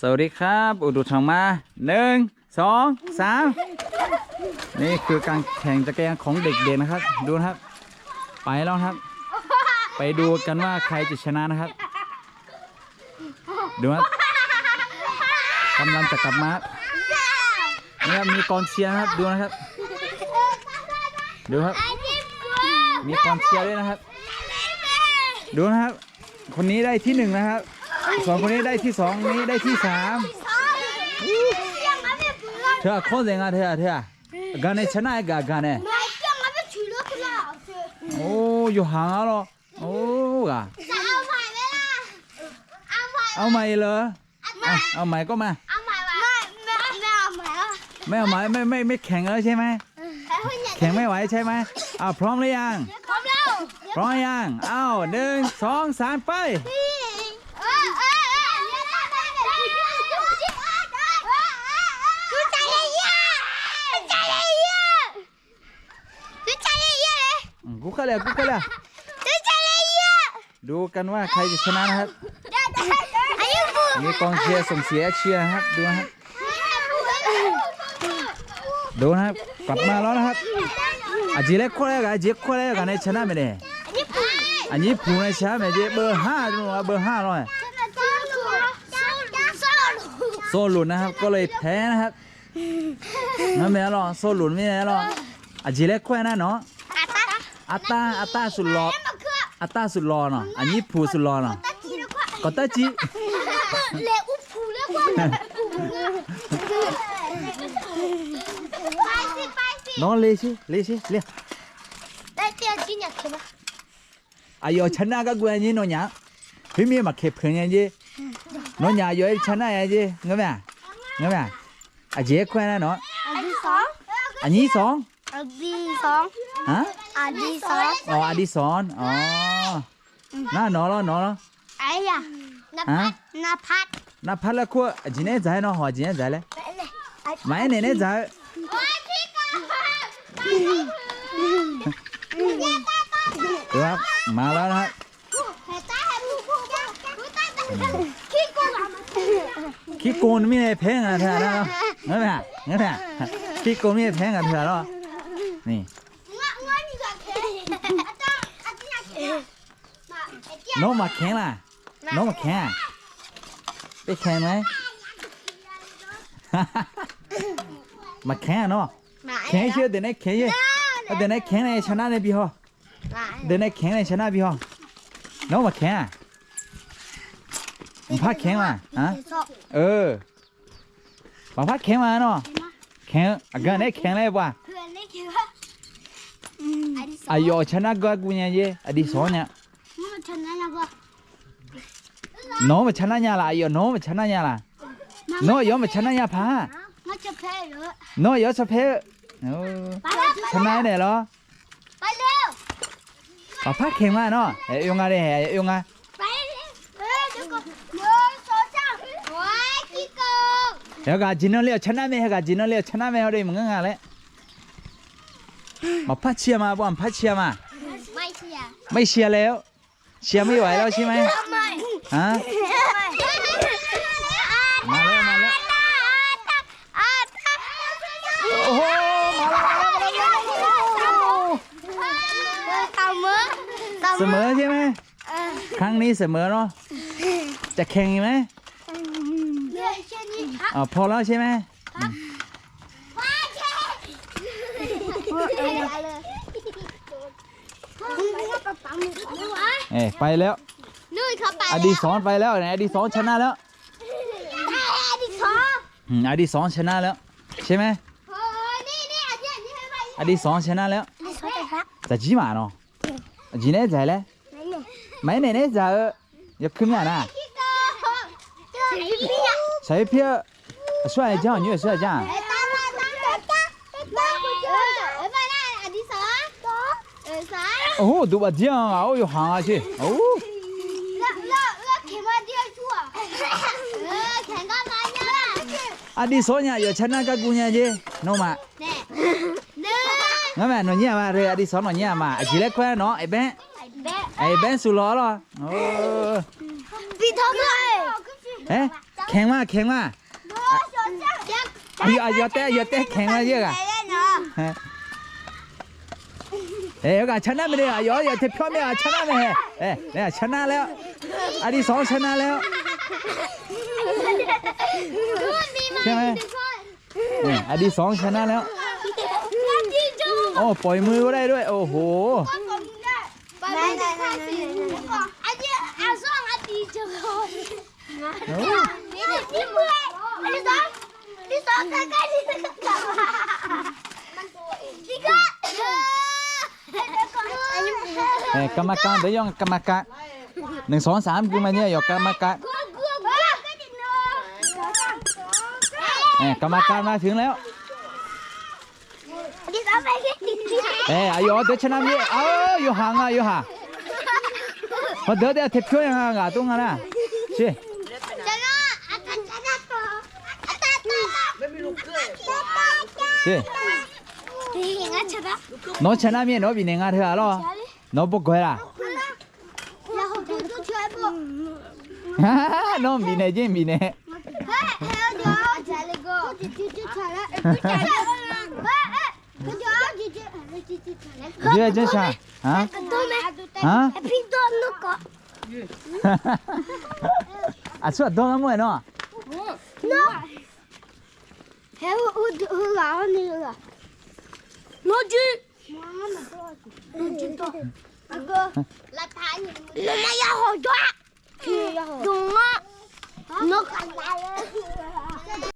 สวัสดีครับ อุดุทองมาหนึ่งสองสามนี่คือการแข่งจักรยานของเด็กๆนะครับ ดูนะครับ ไปแล้วครับ ไปดูกันว่าใครจะชนะนะครับ ดูครับกำลังจะกลับมานี่ครับมีกองเชียร์นะครับ ดูนะครับ ดูครับ มีกองเชียร์ด้วยนะครับ ดูนะครับ คนนี้ได้ที่หนึ่งนะครับ สองคนนี้ได้ที่สองนี้ได้ที่สามเธอโคตรเจ๋งอะเธอเธอกันเนี่ยชนะกันกันเนี่ยโอ้อยู่ห่างอะเหรอโอ้กะเอาใหม่เหรอเอาเอาใหม่ก็มาไม่เอาใหม่ไม่ไม่ไม่แข่งแล้วใช่ไหมแข่งไม่ไหวใช่ไหมอ้าวพร้อมหรือยังพร้อมยังอ้าวหนึ่งสองสามไป อืมกูเข้าเลยกูเข้าเลยดูกันว่าใครจะชนะนะครับมีกองเชียร์ส่งเสียเชียร์นะครับดูนะครับดูนะครับกลับมาแล้วนะครับอาจีเล็กคนแรกอะอาจีคนแรกกันในชนะไม่ได้อันนี้ผูในชนะไม่ได้เบอร์ห้าดูนะเบอร์ห้าเลยโซ่หลุดนะครับก็เลยแพ้นะครับนั่นไม่ได้หรอกโซ่หลุดไม่ได้หรอกอาจีเล็กคนนั้นเนาะ อาตาอาตาสุดหล่ออาตาสุดหล่อเนาะอันนี้ผูสุดหล่อเนาะก็ตาจิเลอุผูเลกว่าไปสิไปสิน้องเลสิเลสิเลแต่เตียจิเนี่ยเข้ามาอายุชนะก็กวนยินเนาะญาพี่เมียมาเข้เพิ่นยังจิเนาะญาอายุชนะยังจิงะแม่งะแม่อาเจควนแล้วเนาะอันนี้2อันนี้2 อดีสองฮะอดีสองอ๋ออดีสอรอ๋อน้าหนอเหรอหนอเหรอไอ้ยะนฮะนภัดน้าพัดแล้ะกูจีเน่จะให้น้องหัวจีเน่จะเลยไม่เน่เน่จะมใจครับมาแล้วนะครับขี้โกนไม่ได้แพงอะเธอเนาะงั้นแหละงั้นแหละขี้โกนไม่ได้แพงอะเธอเนาะ งมาแข่งมึงพาแข่งมาฮะเออมาพาแข่งมาเนาะแข่งอาการเนี่ยแข่งเลยป่ะเพื่อนนี่คือว่า อันที่สอง อายอชนะก็กูเนี่ยเย่อดีสองเนี่ย มันชนะแล้วก็ น้องมาชนะเนี่ยล่ะอายอน้องมาชนะเนี่ยล่ะน้องยอมมาชนะเนี่ยพา มันจะแพ้หรือ น้องยอมสะเพเออ ไปแล้ว ชนะเนี่ยเหรอ ไปเร็ว ปาพาแข่งมาเนาะเอ้ยยงอ่ะเด้เอ้ยยงอ่ะ ไปเร็วเฮ้ยเดี๋ยวก่อนหนึ่งสองสามโอ้ยขี้โกง เดี๋ยวก็จินนเลียวชนะไม่ให้ก็จินนเลียวชนะไม่เอาได้มึงงั้นแหละ มาพัดเชียร์มาบ่พัดเชียร์มา ไม่เชียร์ไม่เชียร์แล้ว เชียร์ไม่ไหวแล้วใช่ไหมทำไมฮะมามาแล้วมาแล้วอาตาโอ้โหมาแล้วมาแล้วมาแล้วเสมอเสมอใช่ไหมครั้งนี้เสมอเนาะจะแข่งอีกไหมเรือเช่นนี้อ่าพอแล้วใช่ไหม มาเช่อะไรเลยมึงก็ ป๊อเอ้ไปแล้ว นู่นเขาไปอดีสอนไปแล้วไหนอดีสอนชนะแล้วอดีศรอืมอดีสอนชนะแล้ว ใช่ไหมเดีตสอันนี้อนชนะแล้วจะจีมาเนาะจีเน่ใจแล้วไม่เน่เน่จะเอออย่าขึ้นมานะใช้เพี้ยช่วยเจ้าหนูช่วยเจ้า โอ้ดูบะเจียงอะโอ้ยหางอะชิโอ้เลิกเลิกเลิกเข็มมาเดียวชั่วเออแข่งกันมาเนี่ยอดีสอนเนี่ยอย่าชนะกับกูเนี่ยจีน้องมาแน่หนึ่งงั้นแม่หนูเนี่ยมาเรอดีสอนหนูเนี่ยมาจีเล็กแควเนาะไอ้แบงไอ้แบ๊ะไอ้แบงสุดหล่อเหรอโอ้พี่ทำไมเอ๊ะแข่ข็งมากแข็งมากอายุอายุเต้อายุเต้แข็งมากเยอะอะฮะ เอ้ยก็ชนะไม่ได้อะยออย่าเทพร้อมเนี่ยชนะไม่เหรอเอ้ยเนี่ยชนะแล้วอันที่สองชนะแล้วใช่ไหมเนี่ยอันที่สองชนะแล้วโอ้ปล่อยมือก็ได้ด้วย โอ้โห เอ้ยกรรมการเดี๋ยวยังกรรมการหนึ่งสองสามคือมาเนี่ยอยู่กรรมการเอ้ยกรรมการมาถึงแล้วเอ้ยอายุเดี๋ยวชนะมีเอ้าอยู่ห่างอะอยู่ห่างพอเดี๋ยวเดี๋ยวเทปช่วยห่างอะตรงนั้นอะชิชิน้องชนะมีน้องบีเนงอะเธอเหรอ น้องบอกกูเหรอฮ่าน้องบีเนจริงบีเนเยอะจั งช่างฮะฮะอะสวัส